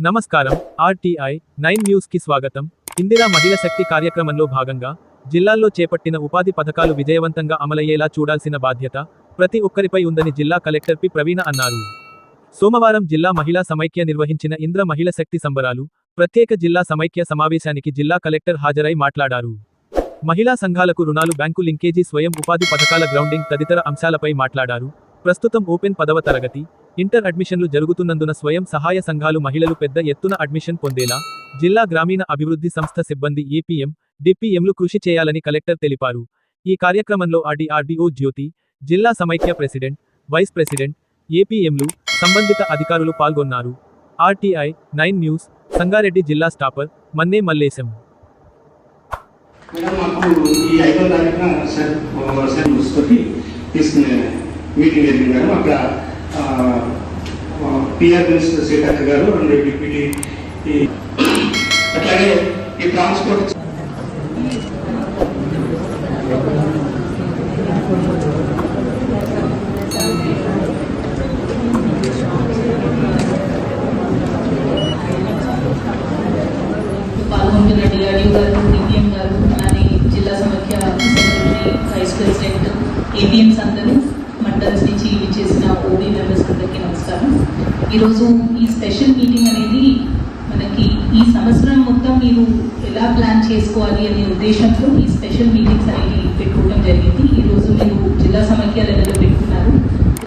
నమస్కారం RTI nine న్యూస్కి స్వాగతం. ఇందిరా మహిళ శక్తి కార్యక్రమంలో భాగంగా జిల్లాల్లో చేపట్టిన ఉపాధి పథకాలు విజయవంతంగా అమలయ్యేలా చూడాల్సిన బాధ్యత ప్రతి ఒక్కరిపై ఉందని జిల్లా కలెక్టర్ పి. ప్రవీణ అన్నారు. సోమవారం జిల్లా మహిళా సమైక్య నిర్వహించిన ఇంద్ర మహిళ శక్తి సంబరాలు ప్రత్యేక జిల్లా సమైక్య సమావేశానికి జిల్లా కలెక్టర్ హాజరై మాట్లాడారు. మహిళా సంఘాలకు రుణాలు బ్యాంకు లింకేజీ స్వయం ఉపాధి పథకాల గ్రౌండింగ్ తదితర అంశాలపై మాట్లాడారు. ప్రస్తుతం ఓపెన్ పదవ తరగతి. ఇంటర్ అడ్మిషన్లు జరుగుతున్నందున స్వయం సహాయ సంఘాలు మహిళలు పెద్ద ఎత్తున అడ్మిషన్ పొందేలా జిల్లా గ్రామీణ అభివృద్ధి సంస్థ సిబ్బంది ఏపీఎం డిపిఎంలు కృషి చేయాలని కలెక్టర్ తెలిపారు. ఈ కార్యక్రమంలో ఆర్డీఆర్డీఓ జ్యోతి జిల్లా సమైక్య ప్రెసిడెంట్ వైస్ ప్రెసిడెంట్ ఏపీఎంలు సంబంధిత అధికారులు పాల్గొన్నారు. ఆర్టీఐ నైన్ న్యూస్ సంగారెడ్డి జిల్లా స్టాపర్ మన్నే మల్లేశం. తీసుకునే మీటింగ్ జరిగింది మేడం. అక్కడ పిఆర్ మినిస్టర్ సీతక్క గారు అండ్ డిప్యూటీ అట్లాగే ఈ ట్రాన్స్పోర్ట్ పాల్గొంటున్న డిఆర్డీఓ గారు డిపిఎం గారు అలానే జిల్లా సమైక్య సెక్రటరీ వైస్ ప్రెసిడెంట్ ఏపీఎంస్ అందరూ మండల్స్ నుంచి విచ్చేసిన నమస్కారం ఈరోజు ఈ స్పెషల్ మీటింగ్ అనేది మనకి ఈ సంవత్సరం మొత్తం మీరు ఎలా ప్లాన్ చేసుకోవాలి అనే ఉద్దేశంతో ఈ స్పెషల్ మీటింగ్స్ అనేవి పెట్టుకోవడం జరిగింది. ఈరోజు మీరు జిల్లా సమైక్య లెవెల్లో పెట్టుకున్నారు.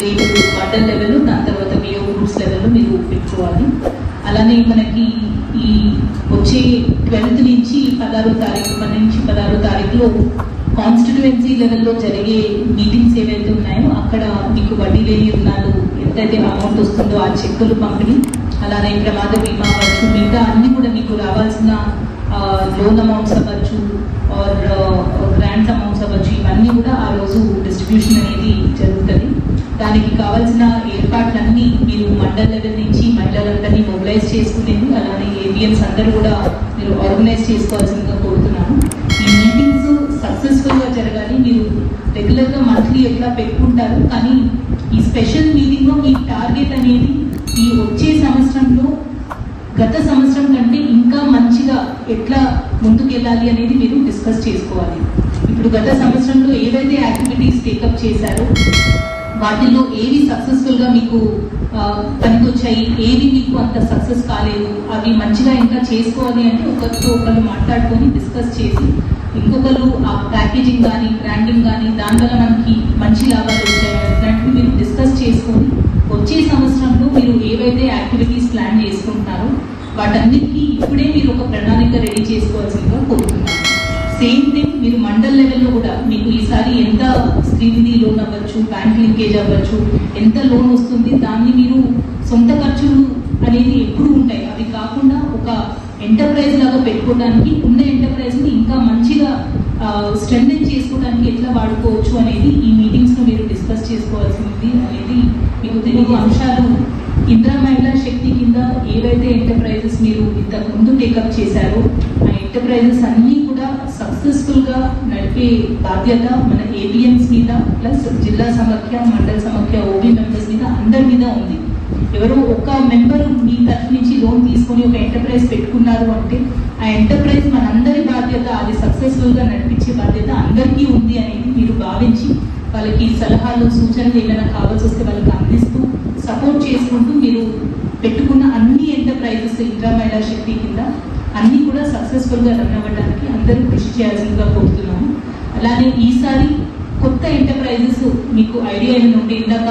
రేపు మండల్ లెవెల్ దాని తర్వాత బిఓ గ్రూప్స్ లెవెల్లో మీరు పెట్టుకోవాలి. అలానే మనకి ఈ వచ్చే ట్వెల్త్ నుంచి పదహారో తారీఖు పన్నెండు నుంచి పదహారో తారీఖులో కాన్స్టిట్యుయెన్సీ లెవెల్లో జరిగే మీటింగ్స్ ఏవైతే ఉన్నాయో అక్కడ మీకు వడ్డీ లేని రుణాలు ఎంతైతే అమౌంట్ వస్తుందో ఆ చెక్కులు పంపిణీ అలానే ప్రమాద బీమా అవ్వచ్చు మిగతా అన్ని కూడా మీకు రావాల్సిన లోన్ అమౌంట్స్ అవ్వచ్చు ఆర్ గ్రాంట్స్ అమౌంట్స్ అవ్వచ్చు ఇవన్నీ కూడా ఆ రోజు డిస్ట్రిబ్యూషన్ అనేది జరుగుతుంది. దానికి కావాల్సిన ఏర్పాట్లన్నీ మీరు మండల్ లెవెల్ నుంచి మహిళలందరినీ మొబిలైజ్ చేసుకునేది అలానే ఏబిఎన్స్ అందరూ కూడా మీరు ఆర్గనైజ్ చేసుకోవాల్సిందిగా సక్సెస్ఫుల్గా జరగాలి. మీరు రెగ్యులర్గా మంత్లీ ఎట్లా పెట్టుకుంటారు? కానీ ఈ స్పెషల్ మీటింగ్లో మీ టార్గెట్ అనేది ఈ వచ్చే సంవత్సరంలో గత సంవత్సరం కంటే ఇంకా మంచిగా ఎట్లా ముందుకెళ్ళాలి అనేది మీరు డిస్కస్ చేసుకోవాలి. ఇప్పుడు గత సంవత్సరంలో ఏవైతే యాక్టివిటీస్ టేకప్ చేశారో వాటిల్లో ఏవి సక్సెస్ఫుల్గా మీకు పనికొచ్చాయి ఏవి మీకు అంత సక్సెస్ కాలేదు అవి మంచిగా ఇంకా చేసుకోవాలి అంటే ఒకరితో ఒకరు మాట్లాడుకొని డిస్కస్ చేసి ఇంకొకరు ఆ ప్యాకేజింగ్ కానీ బ్రాండింగ్ కానీ దానివల్ల మనకి మంచి లాభాలు వచ్చాయి అట్లాంటివి మీరు డిస్కస్ చేసుకొని వచ్చే సంవత్సరంలో మీరు ఏవైతే యాక్టివిటీస్ ప్లాన్ చేసుకుంటున్నారో వాటన్నిటికీ ఇప్పుడే మీరు ఒక ప్రణాళిక రెడీ చేసుకోవాల్సిందిగా కోరుకుంటున్నాను సేమ్ థింగ్ మీరు మండల్ లెవెల్లో కూడా మీకు ఈసారి ఎంత స్త్రీనిధి లోన్ అవ్వచ్చు బ్యాంక్ లింకేజ్ అవ్వచ్చు ఎంత లోన్ వస్తుంది దాన్ని మీరు సొంత ఖర్చులు అనేది ఎప్పుడు ఉంటాయి. అవి కాకుండా ఒక ఎంటర్ప్రైజ్ లాగా పెట్టుకోవడానికి ఉన్న ఎంటర్ప్రైజ్ని ఇంకా మంచిగా స్ట్రెంగ్ చేసుకోవడానికి ఎట్లా వాడుకోవచ్చు అనేది ఈ మీటింగ్స్లో మీరు డిస్కస్ చేసుకోవాల్సింది అనేది మీకు తెలియని అంశాలు ఇందిరా మహిళా శక్తి కింద ఏవైతే ఎంటర్ప్రైజెస్ మీరు ఇంతకు ముందు టేకప్ చేశారో ఆ ఎంటర్ప్రైజెస్ అన్నీ సక్సెస్ఫుల్గా నడిపే బాధ్యత మన ఏబిఎంస్ మీద ప్లస్ జిల్లా సమఖ్య మండల సమాఖ్య ఓబీ మెంబర్స్ మీద అందరి మీద ఉంది. ఎవరో ఒక మెంబర్ మీ తరఫు నుంచి లోన్ తీసుకొని ఒక ఎంటర్ప్రైజ్ పెట్టుకున్నారు అంటే ఆ ఎంటర్ప్రైజ్ మనందరి బాధ్యత అది సక్సెస్ఫుల్గా నడిపించే బాధ్యత అందరికీ ఉంది అనేది మీరు భావించి వాళ్ళకి సలహాలు సూచనలు ఏమైనా కావాల్సి వస్తే వాళ్ళకి అందిస్తూ సపోర్ట్ చేసుకుంటూ మీరు పెట్టుకున్న అన్ని ఎంటర్ప్రైజెస్ ఇంద్రా మహిళా శక్తి కింద అన్ని కూడా సక్సెస్ఫుల్గా రన్ అవ్వడానికి అందరూ కృషి చేయాల్సిందిగా కోరుతున్నాము. అలానే ఈసారి కొత్త ఎంటర్ప్రైజెస్ మీకు ఐడియా అయిన ఉంటే ఇందాక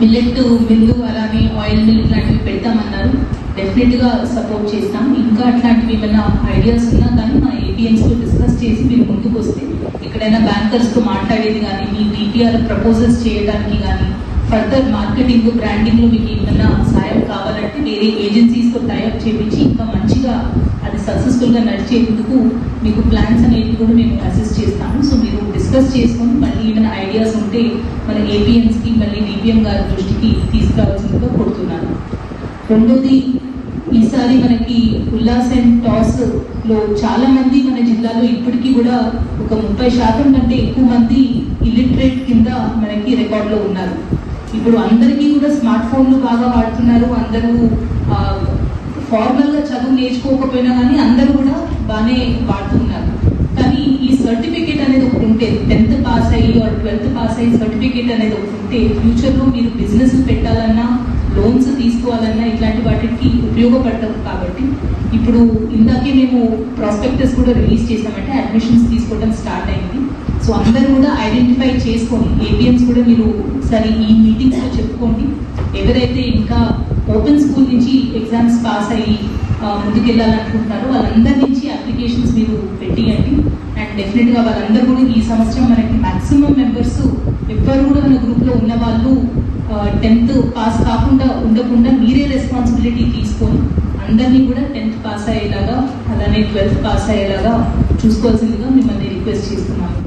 మిల్లెట్ మిల్లు అలానే ఆయిల్ మిల్ ఇట్లాంటివి పెడతామన్నారు. డెఫినెట్గా సపోర్ట్ చేస్తాం. ఇంకా అట్లాంటివి ఏమైనా ఐడియాస్ ఉన్నా కానీ మా ఏపీఎంస్ డిస్కస్ చేసి మీరు ముందుకు వస్తే ఎక్కడైనా బ్యాంకర్స్తో మాట్లాడేది కానీ మీ బీపీఆర్ ప్రపోజల్స్ చేయడానికి కానీ ఫర్దర్ మార్కెటింగ్ బ్రాండింగ్లో మీకు ఏమైనా సాయం కావాలంటే వేరే ఏజెన్సీస్తో టైప్ టైఅప్ చేపించి ఇంకా మంచిగా అది సక్సెస్ఫుల్గా నడిచేందుకు మీకు ప్లాన్స్ అనేవి కూడా మేము అసిస్ట్ చేస్తాము. సో మీరు డిస్కస్ చేసుకొని మళ్ళీ ఏమైనా ఐడియాస్ ఉంటే మన ఏపీఎన్స్కి మళ్ళీ డిపిఎం గారి దృష్టికి తీసుకురావాల్సిందిగా కోరుతున్నాను. రెండోది ఈసారి మనకి ఉల్లాస్ అండ్ టాస్లో చాలా మంది మన జిల్లాలో ఇప్పటికీ కూడా ఒక ముప్పై శాతం కంటే ఎక్కువ మంది ఇల్లిటరేట్ కింద మనకి రికార్డులో ఉన్నారు. ఇప్పుడు అందరికీ కూడా స్మార్ట్ ఫోన్లు బాగా వాడుతున్నారు. అందరూ ఫార్మల్గా చదువు నేర్చుకోకపోయినా కానీ అందరూ కూడా బాగానే వాడుతున్నారు. కానీ ఈ సర్టిఫికేట్ అనేది ఒకటి ఉంటే టెన్త్ పాస్ అయ్యి ఆర్ ట్వెల్త్ పాస్ అయ్యి సర్టిఫికేట్ అనేది ఒకటి ఉంటే ఫ్యూచర్లో మీరు బిజినెస్ పెట్టాలన్నా లోన్స్ తీసుకోవాలన్నా ఇట్లాంటి వాటికి ఉపయోగపడతాం కాబట్టి ఇప్పుడు ఇందాకే మేము ప్రాస్పెక్టస్ కూడా రిలీజ్ చేసామంటే అడ్మిషన్స్ తీసుకోవడం స్టార్ట్ అయింది. సో అందరూ కూడా ఐడెంటిఫై చేసుకొని ఏపీఎంస్ కూడా మీరు ఒకసారి ఈ మీటింగ్స్లో చెప్పుకోండి. ఎవరైతే ఇంకా ఓపెన్ స్కూల్ నుంచి ఎగ్జామ్స్ పాస్ అయ్యి ముందుకెళ్ళాలనుకుంటున్నారు వాళ్ళందరి నుంచి అప్లికేషన్స్ మీరు పెట్టియండి. అండ్ డెఫినెట్గా వాళ్ళందరూ కూడా ఈ సంవత్సరం మనకి మ్యాక్సిమం మెంబర్స్ ఎవ్వరు కూడా మన గ్రూప్లో ఉన్న వాళ్ళు టెన్త్ పాస్ కాకుండా ఉండకుండా మీరే రెస్పాన్సిబిలిటీ తీసుకొని అందరినీ కూడా టెన్త్ పాస్ అయ్యేలాగా అలానే ట్వెల్త్ పాస్ అయ్యేలాగా చూసుకోవాల్సిందిగా మిమ్మల్ని రిక్వెస్ట్ చేస్తున్నాను.